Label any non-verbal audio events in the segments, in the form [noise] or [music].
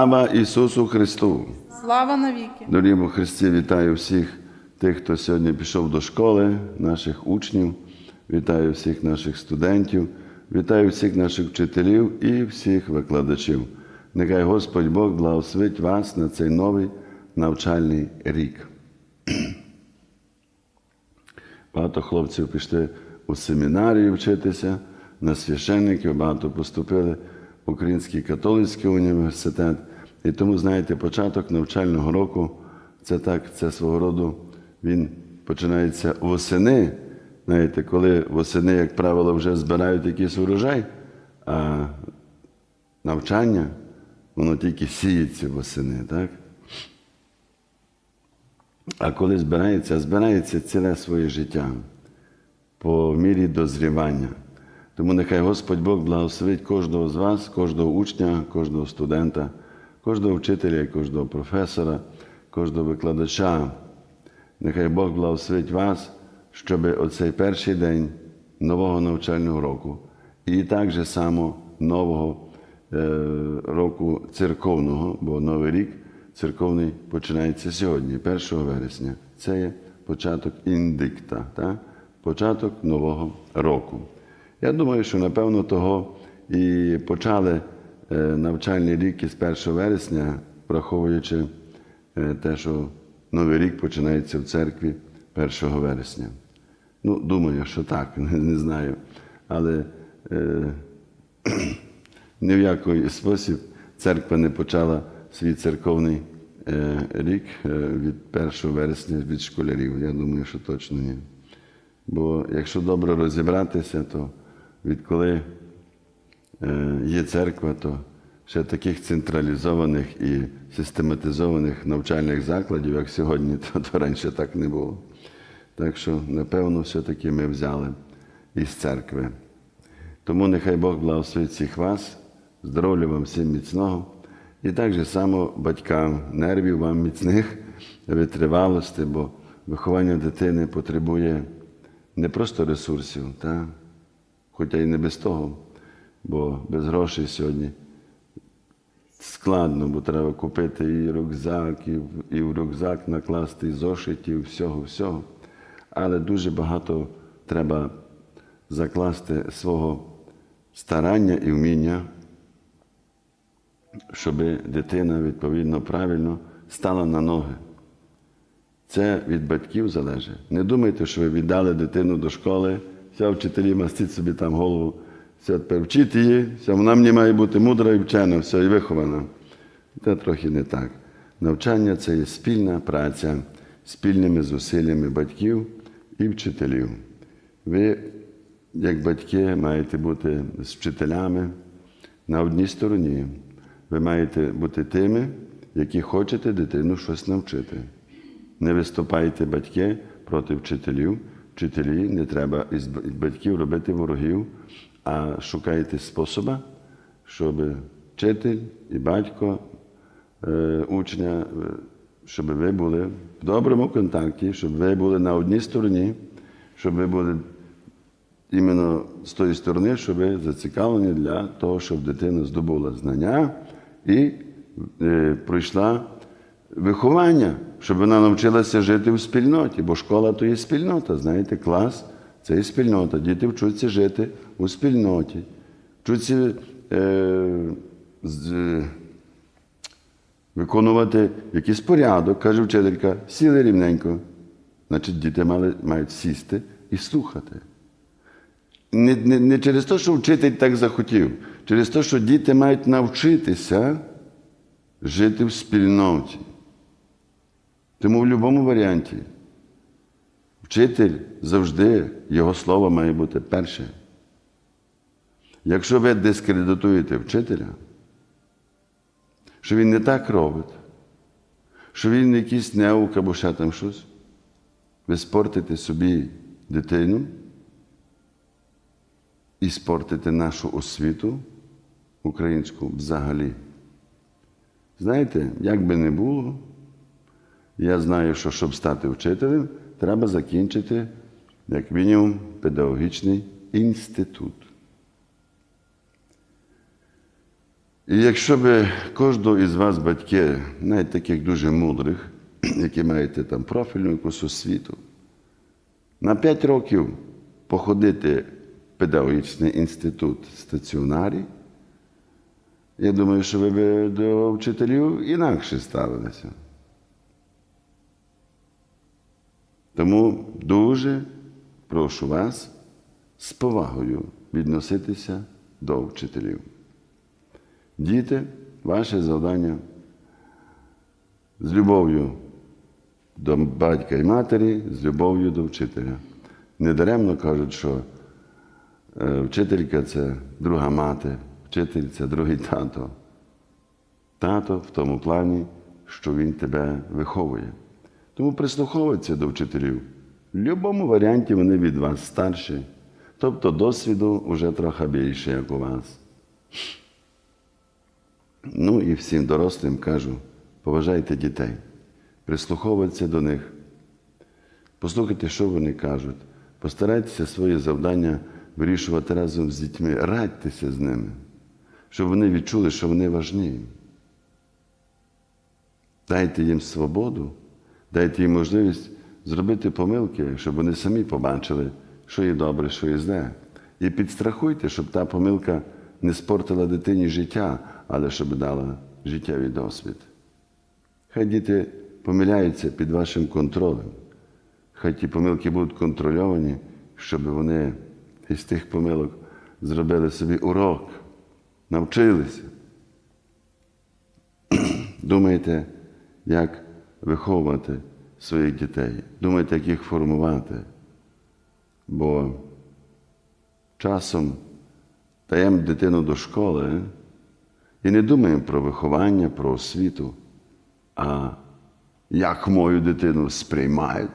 Слава Ісусу Христу! Слава навіки! Дорогому Христі, вітаю всіх тих, хто сьогодні пішов до школи, наших учнів, вітаю всіх наших студентів, вітаю всіх наших вчителів і всіх викладачів. Нехай Господь Бог благословить вас на цей новий навчальний рік. [clears throat] Багато хлопців пішли у семінарію вчитися на священників, багато поступили в Український католицький університет. І тому, знаєте, початок навчального року це так, це свого роду він починається восени. Знаєте, коли восени, як правило, вже збирають якийсь урожай, а навчання, воно тільки сіється восени, так? А коли збирається, збирається ціле своє життя по мірі дозрівання. Тому нехай Господь Бог благословить кожного з вас, кожного учня, кожного студента, кожного вчителя, кожного професора, кожного викладача. Нехай Бог благословить вас, щоб оцей перший день нового навчального року і так же само нового е, року церковного, бо Новий рік церковний починається сьогодні, 1 вересня. Це є початок індикта, так? початок нового року. Я думаю, що напевно того і почали навчальний рік із 1 вересня, враховуючи е, те, що Новий рік починається в церкві 1 вересня. Ну, думаю, що так, [laughs] не знаю. Але е, [clears throat] ні в який спосіб церква не почала свій церковний е, рік е, від 1 вересня від школярів. Я думаю, що точно ні. Бо якщо добре розібратися, то відколи е, є церква, то ще таких централізованих і систематизованих навчальних закладів, як сьогодні, [laughs] то, то раніше так не було. Так що, напевно, все-таки ми взяли із церкви. Тому нехай Бог благословить всіх вас, здоров'я вам всім міцного. І так же само батькам, нервів вам міцних, [laughs] витривалості, бо виховання дитини потребує не просто ресурсів, та? хоча й не без того, бо без грошей сьогодні складно, бо треба купити і рюкзак, і, в- і в рюкзак накласти і зошитів, всього, всього. Але дуже багато треба закласти свого старання і вміння, щоб дитина відповідно правильно стала на ноги. Це від батьків залежить. Не думайте, що ви віддали дитину до школи, все, вчителі мастить собі там голову, вчіть її, вона мені має бути мудра і вчена, все, і вихована. Це трохи не так. Навчання це є спільна праця спільними зусиллями батьків і вчителів. Ви, як батьки, маєте бути з вчителями на одній стороні. Ви маєте бути тими, які хочете дитину щось навчити. Не виступайте батьки проти вчителів. Вчителі не треба із батьків робити ворогів, а шукайте способа, щоб вчитель і батько е, учня, е, щоб ви були в доброму контакті, щоб ви були на одній стороні, щоб ви були іменно з тої сторони, щоб ви зацікавлені для того, щоб дитина здобула знання і е, пройшла виховання, щоб вона навчилася жити в спільноті, бо школа то є спільнота, знаєте, клас це є спільнота. Діти вчаться жити у спільноті, вчаться е, з, е, виконувати якийсь порядок, каже вчителька, сіли рівненько. Значить, діти мали, мають сісти і слухати. Не, не, не через те, що вчитель так захотів, через те, що діти мають навчитися жити в спільноті. Тому в будь-якому варіанті вчитель завжди, його слово має бути перше. Якщо ви дискредитуєте вчителя, що він не так робить, що він якийсь неук або ще там щось, ви спортите собі дитину і спортите нашу освіту українську взагалі. Знаєте, як би не було, я знаю, що щоб стати вчителем, треба закінчити, як мінімум, педагогічний інститут. І якщо би кожного із вас, батьки, навіть таких дуже мудрих, [clears throat] які маєте там профільну якусь освіту, на 5 років походити в педагогічний інститут стаціонарі, я думаю, що ви б до вчителів інакше ставилися. Тому дуже прошу вас з повагою відноситися до вчителів. Діти, ваше завдання з любов'ю до батька і матері, з любов'ю до вчителя. Недаремно кажуть, що е, вчителька це друга мати, вчитель це другий тато. Тато в тому плані, що він тебе виховує. Тому прислуховуйтеся до вчителів. В будь-якому варіанті вони від вас старші, тобто досвіду вже трохи більше, як у вас. Ну і всім дорослим кажу, поважайте дітей, прислуховуйтеся до них, послухайте, що вони кажуть, постарайтеся свої завдання вирішувати разом з дітьми, радьтеся з ними, щоб вони відчули, що вони важні. Дайте їм свободу, дайте їм можливість зробити помилки, щоб вони самі побачили, що є добре, що є зле. І підстрахуйте, щоб та помилка не спортила дитині життя, але щоб дала життєвий досвід. Хай діти помиляються під вашим контролем. Хай ті помилки будуть контрольовані, щоб вони із тих помилок зробили собі урок, навчилися. [clears throat] Думайте, як виховувати своїх дітей. Думайте, як їх формувати. Бо часом даємо дитину до школи і не думаємо про виховання, про освіту, а як мою дитину сприймають,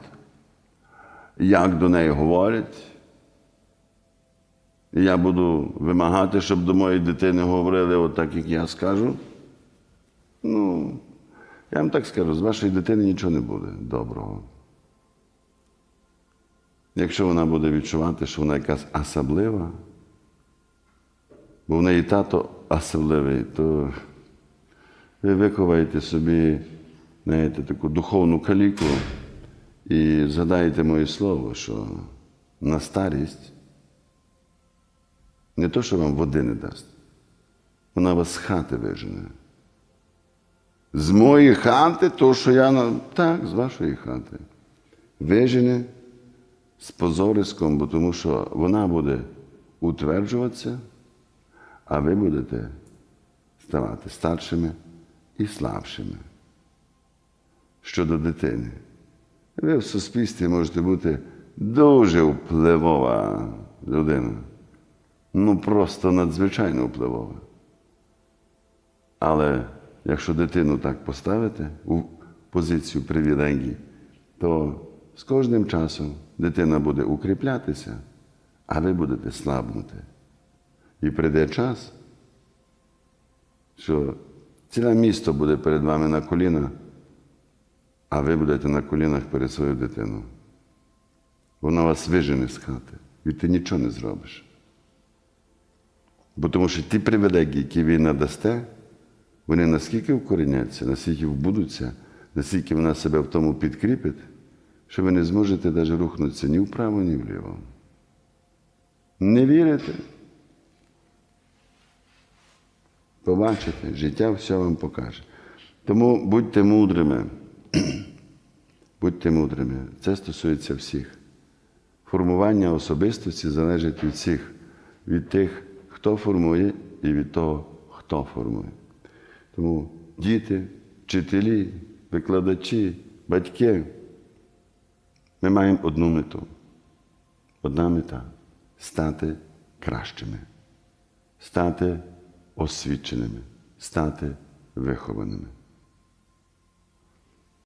як до неї говорять. Я буду вимагати, щоб до моєї дитини говорили отак, як я скажу. Ну, я вам так скажу, з вашої дитини нічого не буде доброго. Якщо вона буде відчувати, що вона якась особлива, бо в неї тато особливий, то ви виховаєте собі знаєте, таку духовну каліку і згадаєте моє слово, що на старість не то, що вам води не дасть, вона вас з хати вижене. З моєї хати, то, що я так, з вашої хати. Вижене з позориском, бо тому що вона буде утверджуватися, а ви будете ставати старшими і слабшими. Щодо дитини. Ви в суспільстві можете бути дуже впливова людина. Ну, просто надзвичайно впливова. Але якщо дитину так поставити у позицію привілегій, то з кожним часом дитина буде укріплятися, а ви будете слабнути. І прийде час, що ціле місто буде перед вами на колінах, а ви будете на колінах перед своєю дитиною. Вона вас вижене з хати, і ти нічого не зробиш. Бо тому що ті привілегії, які ви надасте, вони наскільки вкореняться, наскільки вбудуться, наскільки вона себе в тому підкріпить, що ви не зможете навіть рухнутися ні вправо, ні вліво. Не вірите? Побачите, життя все вам покаже. Тому будьте мудрими. [clears throat] будьте мудрими. Це стосується всіх. Формування особистості залежить від всіх, від тих, хто формує, і від того, хто формує. Тому діти, вчителі, викладачі, батьки, ми маємо одну мету. Одна мета стати кращими, стати освіченими, стати вихованими.